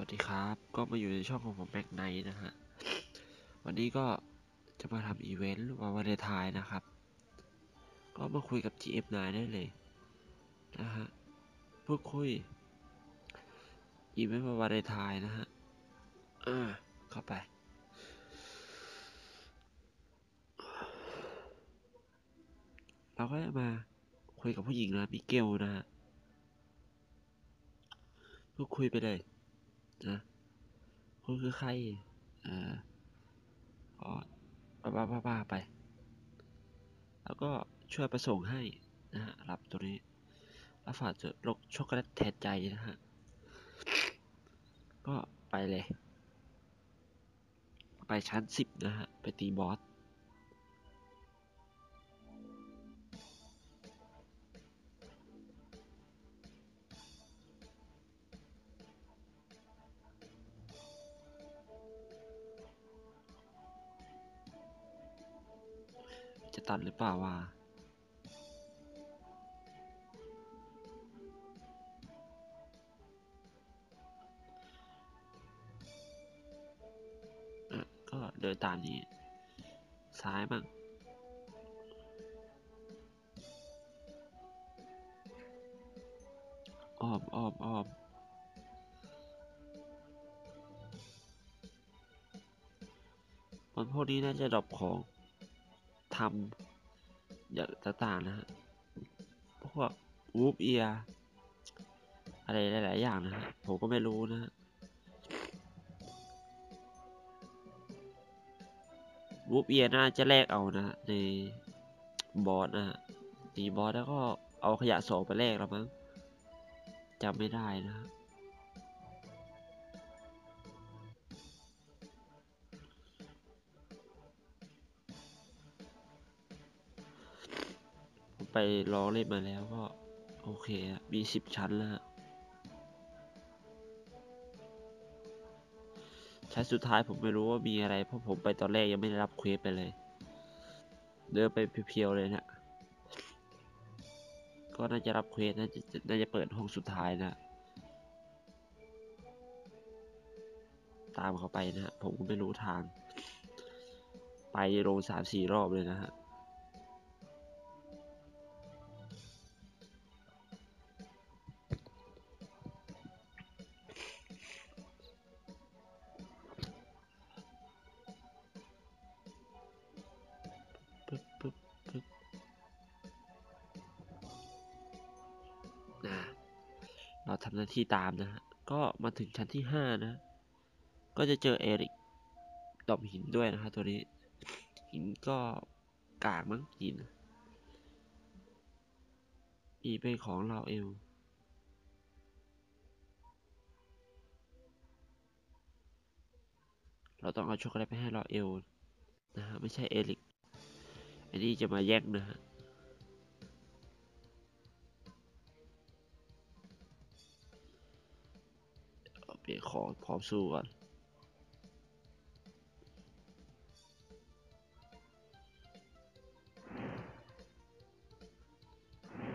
วัสดีครับ ก็มาอยู่ในช่องของผมแม็กไนท์นะฮะ วันนี้ก็จะมาทำอีเวนต์วันวาเลนไทน์นะครับ ก็มาคุยกับ GF9 ได้เลยนะฮะพูดคุย อีเวนต์วันวาเลนไทน์นะฮะ อ่า เข้าไป เราก็จะมาคุยกับผู้หญิงนะมิเกลนะฮะพูดคุยไปเลย นะคุณคือใคร อ่าก็บ้าบ้าบ้าไป แล้วก็ช่วยประส่งให้นะฮะ รับตัวนี้แล้วฝากจะลกช็อกโกแลตแทนใจนะฮะ ก็ไปเลย ไปชั้นสิบนะฮะ ไปตีบอส ตัดหรือเปล่าวะอะก็เดินตามนี้ ซ้ายบ้างอ้อมอ้อมอ้อมบนพวกนี้น่าจะดรอปของ ทำอย่างต่างๆนะฮะพวกวูฟเอียอะไรหลายๆอย่างนะฮะผมก็ไม่รู้นะฮะวูฟเอียน่าจะแลกเอานะฮะในบอสนะฮะตีบอสแล้วก็เอาขยะสองไปแลกแล้วมั้งจำไม่ได้นะฮะ ไปลองเล่นมาแล้วก็ โอเคมีสิบชั้นแล้วชั้นสุดท้ายผมไม่รู้ว่ามีอะไร เพราะผมไปตอนแรกยังไม่ได้รับเควสไปเลย เดินไปเพียวๆเลยนะ ก็น่าจะรับเควสน่าจะน่าจะเปิดห้องสุดท้ายนะ ตามเขาไปนะฮะผมก็ไม่รู้ทาง ไปลงสามสี่รอบเลยนะฮะ ทำหน้าที่ตามนะฮะ ก็มาถึงชั้นที่ห้านะ ก็จะเจอเอริกดอบหินด้วยนะฮะตัวนี้ หินก็กากมั้งหินมีเป็นของเราเอลเราต้องเอาช็อกโกแลตไปให้เราเอลนะฮะไม่ใช่เอริก อันนี้จะมาแย่งนะฮะ เปลี่ยนของพร้อมสู้ก่อน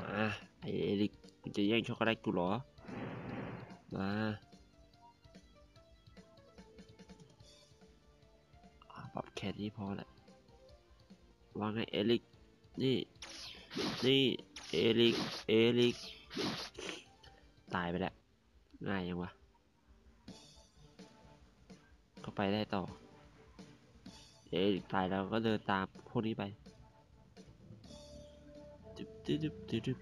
มาไอเอริกมึงจะแย่งช็อกโกแลตกูเหรอ มาปรับแค่นี้พอแหละว่าไงเอริก นี่ นี่ เอริก เอริก ตายไปแล้ว ง่ายยังวะ ไปได้ต่อเอริกตายแล้วก็เดินตามพวกนี้ไปดึบดึบดึบดึบดึบ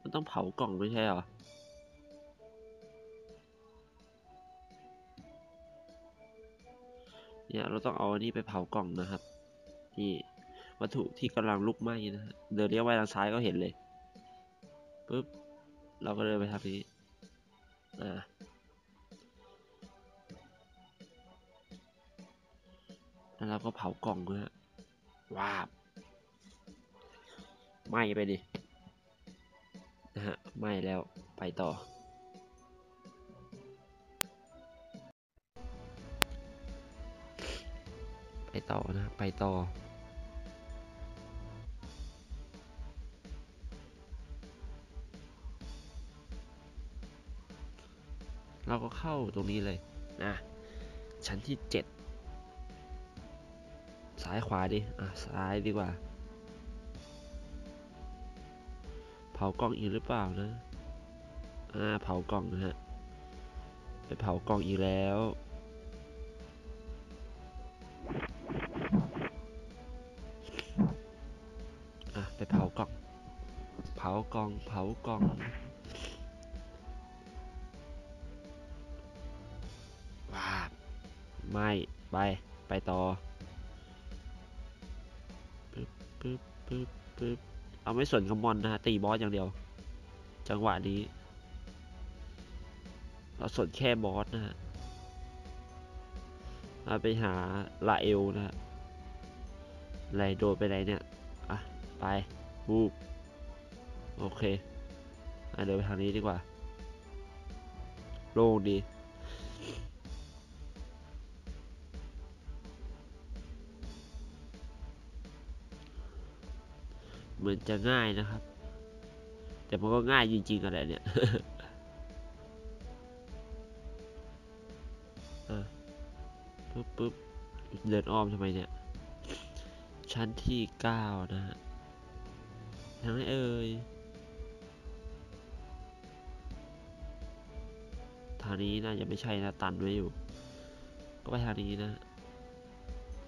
มันต้องเผากล่องไม่ใช่เหรอเนี่ยเราต้องเอาอันนี้ไปเผากล่องนะครับ นี่ วัตถุที่กำลังลุกไหม้นะฮะเดินเลี้ยวไปทางซ้ายก็เห็นเลยปุ๊บเราก็เดินไปทางนี้อ่าแล้วเราก็เผากล่องนะฮะว้าบไหม้ไปดินะฮะไหม้แล้วไปต่อไปต่อนะ ไปต่อ เราก็เข้าตรงนี้เลยนะชั้นที่เจ็ดซ้ายขวาดิ อะ ซ้ายดีกว่า เผากล่องอีกหรือเปล่านะ อ่า เผากล่องนะฮะ ไปเผากล่องอีกแล้ว อะ ไปเผากล่อง เผากล่อง เผากล่อง ไป ไปต่อปึ๊บปึ๊บปึ๊บปึ๊บเอาไม่สนกับมอนนะฮะตีบอสอย่างเดียว จังหวะนี้ เราสนแค่บอสนะฮะมาไปหาลาเอลนะฮะไรโดนไปไหนเนี่ย อะ ไปบูบโอเคอะเดินไปทางนี้ดีกว่า โล่งดี เหมือนจะง่ายนะครับ แต่มันก็ง่ายจริงๆอะไรเนี่ยปึ๊บปึ๊บเดินอ้อมทำไมเนี่ย ชั้นที่เก้านะฮะทางไหนเอ่ยทางนี้น่าจะไม่ใช่นะ ตันไว้อยู่ ก็ไปทางนี้นะ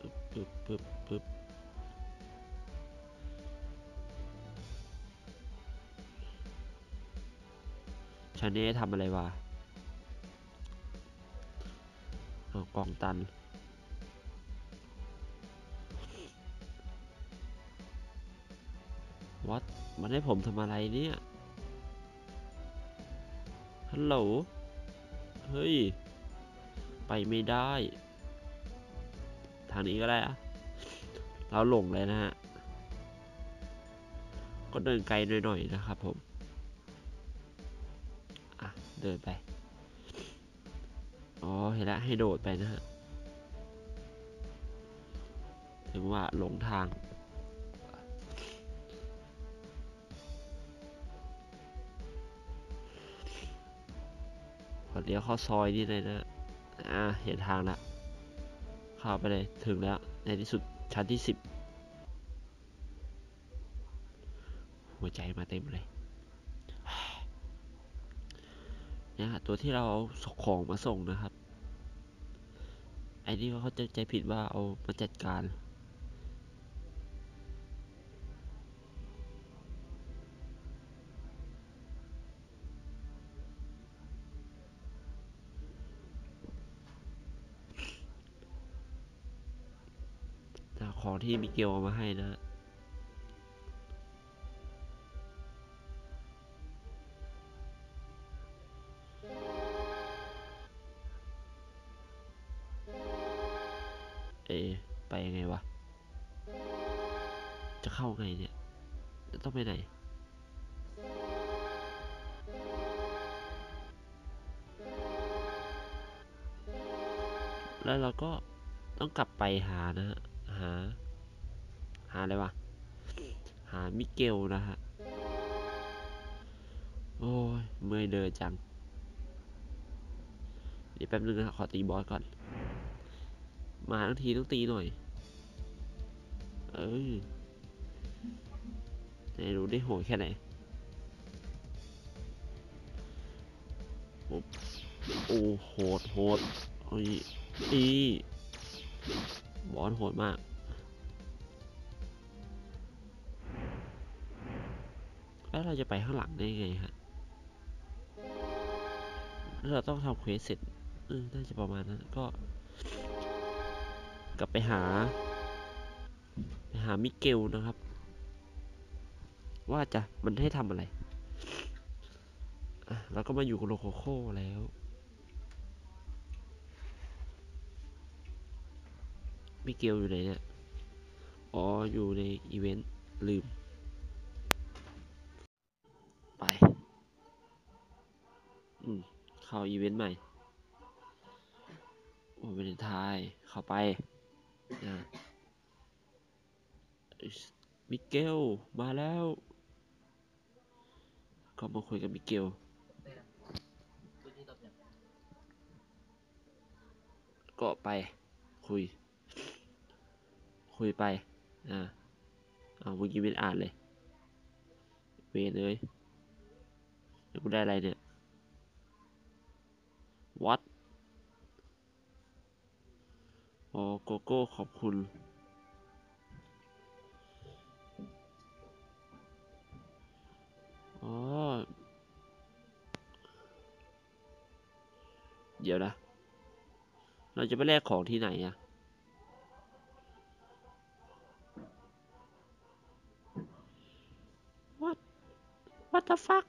ปึ๊บปึ๊บปึ๊บปึ๊บ ชั้นนี้ทำอะไรวะกล่องตัน วัดมันให้ผมทำอะไรเนี่ย ฮัลโหล เฮ้ย ไปไม่ได้ ทางนี้ก็ได้อะเราหลงเลยนะฮะ ก็เดินไกลหน่อยๆนะครับผม เดินไป อ๋อ เห็นแล้วให้โดดไปนะฮะ ถึงว่าหลงทาง ขอเลี้ยวเข้าซอยนี่เลยนะ อ่า เห็นทางละเข้าไปเลยถึงแล้ว ในที่สุดชั้นที่สิบหัวใจมาเต็มเลย เนี่ยตัวที่เราเอาของมาส่งนะครับ ไอ้นี่เขาจะใจผิดว่าเอามาจัดการจากของที่มิเกลเอามาให้นะ ไงเนี่ย ต้องไปไหนแล้วเราก็ต้องกลับไปหานะฮะ หา หาอะไรวะ หามิเกลนะฮะ โอ้ย เมื่อยเดินจังเดี๋ยวแป๊บนึงนะขอตีบอสก่อน มาทั้งทีต้องตีหน่อย เออ ไหนดูได้โหดแค่ไหนโอ้โหดโหดโอ้ยอีบอสโหดมากแล้วเราจะไปข้างหลังได้ไงฮะแล้วเราต้องทำเควสเสร็จน่าจะประมาณนั้นก็ กลับไปหา ไปหามิเกลนะครับ ว่าจะมันให้ทำอะไรอะแล้วก็มาอยู่กับโลโคโค่แล้ว มิเกลอยู่ไหนเนี่ย อ๋อ อยู่ในอีเวนต์ ลืม ไป อืม เข้าอีเวนต์ใหม่ โอ้เป็นทาย เข้าไปอ่าอิสมิเกล มาแล้ว ก็มาคุยกับมิเกลก็ไป คุย คุยไป อ่าเอาเมื่อกี้ไม่อ่านเลย เวเลยเดี๋ยวกูได้อะไรเนี่ย วัดอ๋อโกโก้ขอบคุณ ดี๋ยวนะ เราจะไปแลกของที่ไหนอะ What What the fuck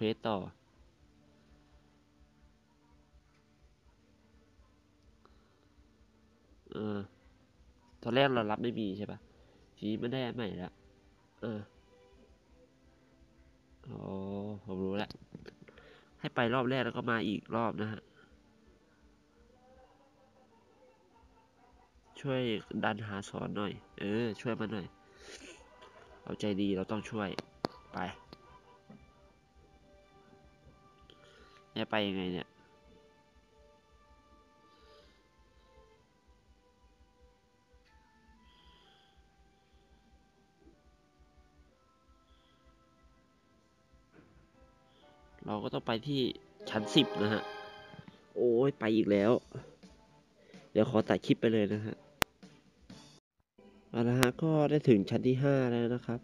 ควสต่อ เออ ตอนแรกเรารับไม่มีใช่ปะทีนี้ไม่ได้ใหม่แล้วเอออ๋อผมรู้แล้ว ให้ไปรอบแรกแล้วก็มาอีกรอบนะฮะ ช่วยดันหาสอนหน่อย เออ ช่วยมาหน่อย เอาใจดีเราต้องช่วย ไป เนี่ยไปยังไงเนี่ย เราก็ต้องไปที่ชั้นสิบนะฮะ โอ้ยไปอีกแล้ว เดี๋ยวขอตัดคลิปไปเลยนะฮะเอาละฮะก็ได้ถึงชั้นที่ห้าแล้วนะครับ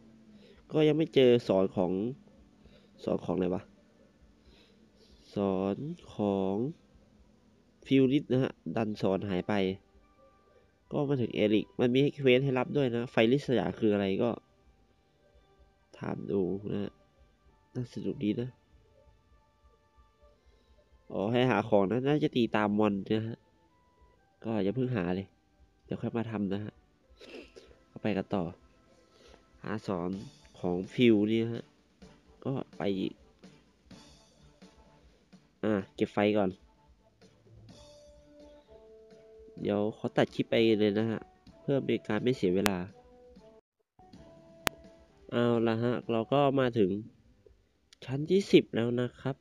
ก็ยังไม่เจอสอนของสอนของอะไรวะ สอนของฟิวริสนะฮะ ดันสอนหายไป ก็มาถึงเอริก มันมีเควสให้รับด้วยนะ ไฟลิสยาคืออะไรก็ถามดูนะ น่าสนุกดีนะ อ๋อ ให้หาของนะ น่าจะตีตามมอนนะฮะ ก็อย่าเพิ่งหาเลย เดี๋ยวค่อยมาทำนะฮะก็ไปกันต่อ หาสอนของฟิวนี่ฮะ ก็ไป อ่าเก็บไฟก่อน เดี๋ยวขอตัดคลิปไปเลยนะฮะ เพื่อเป็นการไม่เสียเวลา เอาละฮะ เราก็มาถึงชั้นที่สิบแล้วนะครับ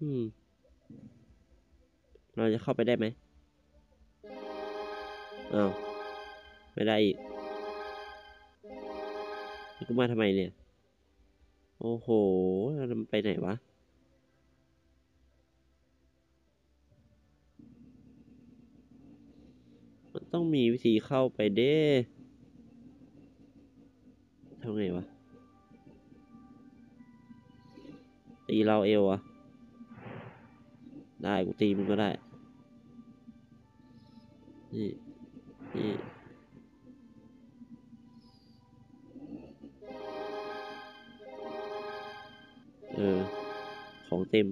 อืม เราจะเข้าไปได้ไหมอ้าวไม่ได้อีกกูมาทำไมเนี่ย โอ้โหมันไปไหนวะ มัน ต้องมีวิธีเข้าไปเด้ทำไงวะ ตีเราเอวอะได้ กูตีมึงก็ได้ นี่ นี่เออ ของเต็ม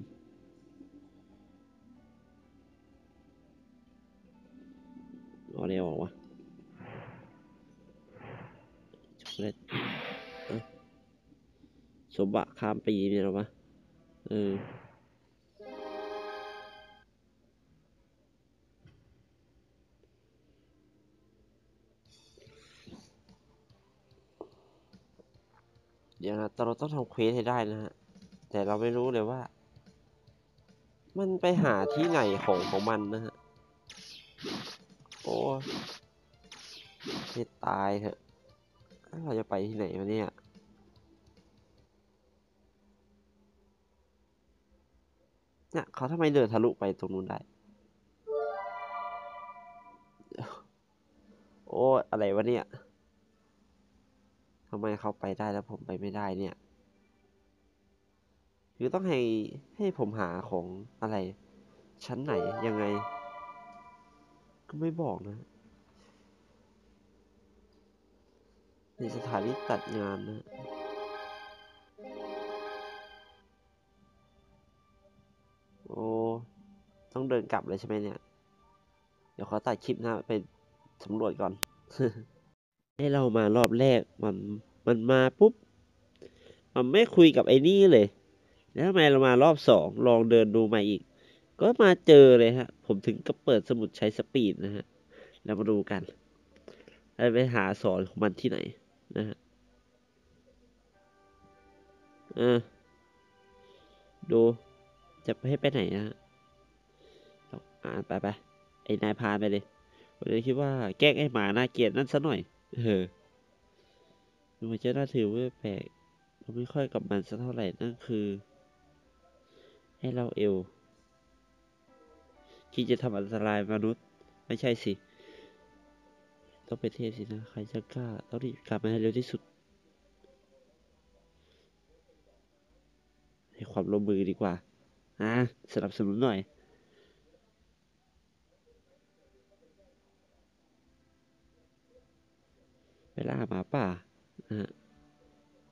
เอาอะไรออกวะช็อกโกแลตสมบะข้ามปีเนี่ยหรอวะเออเดี๋ยวนะแต่เราต้องทำเควสให้ได้นะฮะ แต่เราไม่รู้เลยว่า มันไปหาที่ไหนของของมันนะฮะ ให้ตายเถอะ เราจะไปที่ไหนวะเนี่ย เนี่ยเขาทำไมเดินทะลุไปตรงนู้นได้ โอ้อะไรวะเนี่ยทำไมเขาไปได้แล้วผมไปไม่ได้เนี่ยคือต้องให้ให้ผมหาของอะไร ชั้นไหนยังไง ก็ไม่บอกนะ ในสถานีตัดงานนะโอ้ต้องเดินกลับเลยใช่ไหมเนี่ย เดี๋ยวขอตัดคลิปนะไปสำรวจก่อน ให้เรามารอบแรกมันมันมาปุ๊บ มันไม่คุยกับไอ้นี่เลย แล้วทำไมเรามารอบสองลองเดินดูใหม่อีก ก็มาเจอเลยฮะ ผมถึงก็เปิดสมุดใช้สปีดนะฮะ แล้วมาดูกันแล้วไปหาสอนของมันที่ไหน นะฮะเออ ดูจะไปให้ไปไหนนะฮะอ่าไปไปไอ้นายพาไปเลยผมเลยคิดว่าแกล้งไอ้หมาน่าเกลียดนั่นซะหน่อย เออดูมันจะน่าถือว่าแปลกเราไม่ค่อยกับมันสักเท่าไหร่นั่นคือ ให้เราเอวคิดจะทำอันตรายมนุษย์ ไม่ใช่สิ ต้องเป็นเทพสินะ ใครจะกล้าต้องรีบกลับมาให้เร็วที่สุด ให้ความร่วมมือดีกว่า อ่าสนับสนุนหน่อยเวลาหมาป่านะฮะ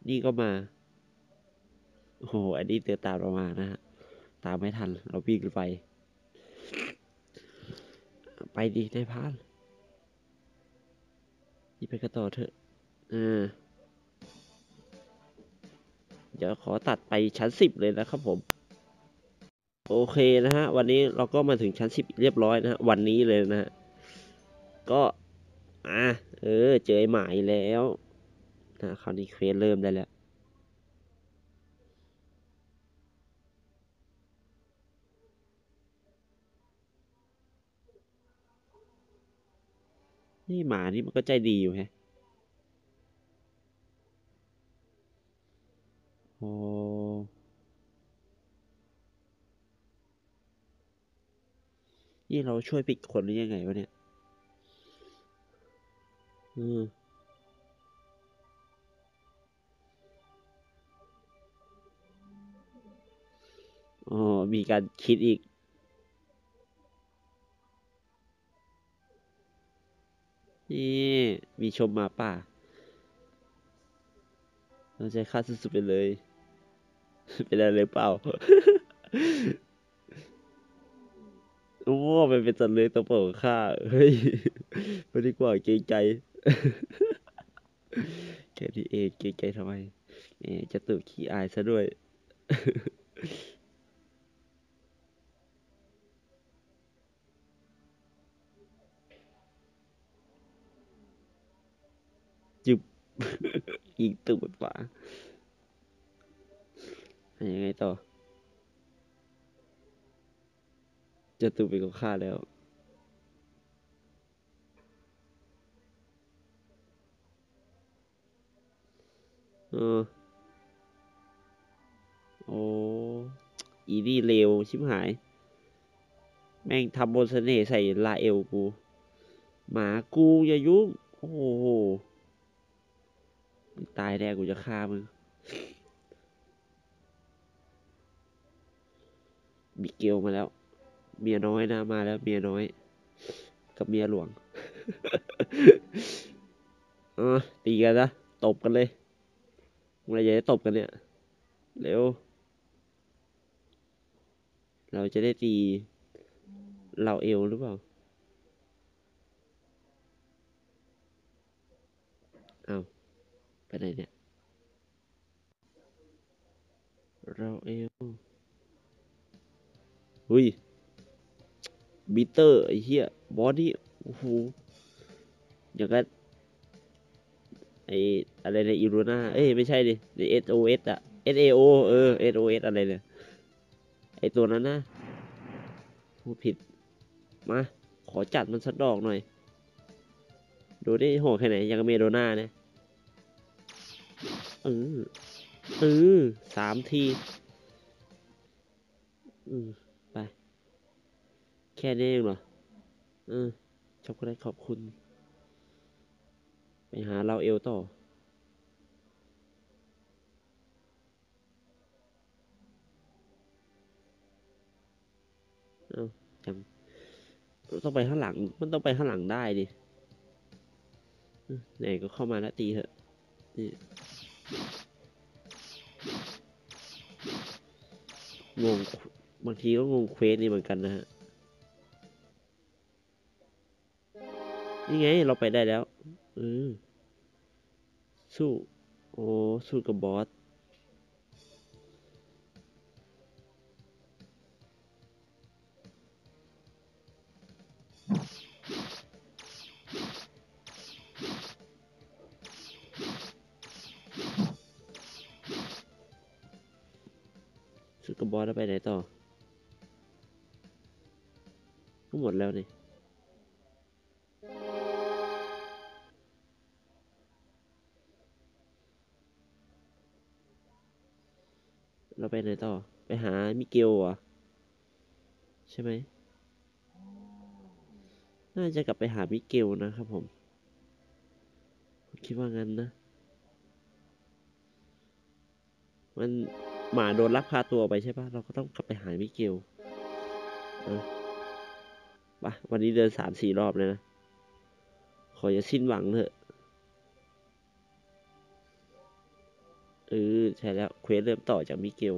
นี่ก็มา โอ้โห อันนี้เตือนตามเรามานะฮะ ตามไม่ทัน เราวิ่งไป ไปดีนายพราน นี่ไปกันต่อเถอะอ่าเดี๋ยวขอตัดไปชั้นสิบเลยนะครับผม โอเคนะฮะ วันนี้เราก็มาถึงชั้นสิบเรียบร้อยนะฮะ วันนี้เลยนะฮะ ก็อะเออ เจอไอ้หมายแล้วนะคราวนี้เควสเริ่มได้แล้ว นี่หมานี่มันก็ใจดีอยู่แฮะโอ้นี่เราช่วยปิดคนหรือยังไงวะเนี่ย อืมอ๋อมีการคิดอีก นี่มีชมมาป่าเราใจค่าสุดๆไปเลย เป็นอะไรเปล่า โอ้มันเป็นสัตว์เลื้อยตัวโปรดของข้า เฮ้ยไม่ดีกว่าเกรงใจแค่นี้เองเกรงใจทำไมแหมจะตุขี้อายซะด้วย จึบ ยิงตูดขวายังไงต่อจะตูดเป็นของข้าแล้วเออโอ้อีนี่เลวชิบหาย แม่งทำบนเสน่ห์ใส่ลาเอลกู หมากูอย่ายุ่ง โอ้โห ตายแน่กูจะฆ่ามึงมิเกลมาแล้ว เมียน้อยนะมาแล้ว เมียน้อย กับเมียหลวงเออตีกันนะตบกันเลยเมื่อไหรจะได้ตบกันเนี่ย เร็ว เราจะได้ตี เราเอวหรือเปล่า ไปไหนเนี่ย เราเอวหุยบิเตอร์ ไอ้เหี้ย บอดี้ โอ้โหอย่างกันไออะไรในอิรูนาเอ้ย ไม่ใช่ดิใน SOS อะ SAO เออ SOS อะไรเนี่ย ไอตัวนั้นนะพูดผิด มา ขอจัดมันสักดอกหน่อย ดูได้โหดแค่ไหน ยังกับเมโดน่าเนี่ย เออเออสามทีอืมไป แค่นี้เองเหรอเออชอบก็ได้ขอบคุณ ไปหาเราเอลต่อ เอาจังต้องไปข้างหลัง มันต้องไปข้างหลังได้ดิไหนก็เข้ามาแล้วตีเถอะนี่ งงบางทีก็งงเควสนี่เหมือนกันนะฮะ นี่ไงเราไปได้แล้ว อือสู้ โอ้ สู้กับบอส เราไปไหนต่อ ไปหามิเกลเหรอใช่ไหม น่าจะกลับไปหามิเกลนะครับผม คิดว่างั้นนะ มันหมาโดนลักพาตัวไปใช่ปะเราก็ต้องกลับไปหามิเกลเออไปะวันนี้เดินสามสี่รอบเลยนะ ขออย่าสิ้นหวังเถอะ เออใช่แล้วเควสเริ่มต่อจากมิเกล